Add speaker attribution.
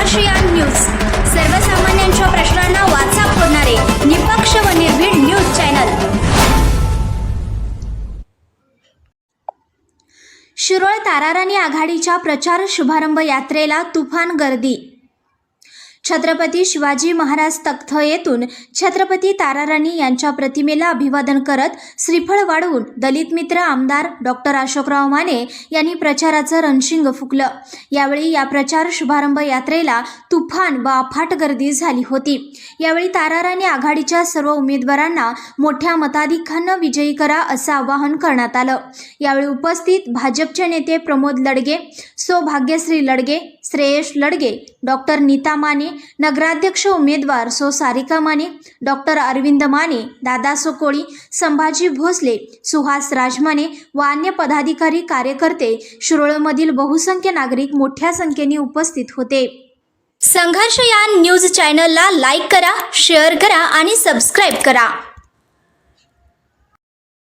Speaker 1: संघर्षयान news. सर्वसामान्यांच्या प्रश्नांना वाचा फोडणारे निपक्ष व निर्भीड न्यूज चॅनल. शिरोळ ताराराणी आघाडीच्या प्रचार शुभारंभ यात्रेला तुफान गर्दी. छत्रपती शिवाजी महाराज तख्त येथून छत्रपती ताराराणी यांच्या प्रतिमेला अभिवादन करत श्रीफळ वाढवून दलित मित्र आमदार डॉक्टर अशोकराव माने यांनी प्रचाराचं रणशिंग फुकलं. यावेळी या प्रचार शुभारंभ यात्रेला तुफान व अफाट गर्दी झाली होती. यावेळी ताराराणी आघाडीच्या सर्व उमेदवारांना मोठ्या मताधिक्यानं विजयी करा असं आवाहन करण्यात आलं. यावेळी उपस्थित भाजपचे नेते प्रमोद लडगे सौभाग्यश्री लडगे श्रेयश लडगे डॉक्टर नीता माने नगराध्यक्ष उमेदवार सो सारिका माने डॉक्टर अरविंद माने दादा सोकोळी संभाजी भोसले सुहास राजमाने व अन्य पदाधिकारी कार्यकर्ते शिरोळमधील बहुसंख्य नागरिक मोठ्या संख्येने उपस्थित होते. संघर्ष या न्यूज चॅनलला लाईक करा शेअर करा आणि सबस्क्राईब करा.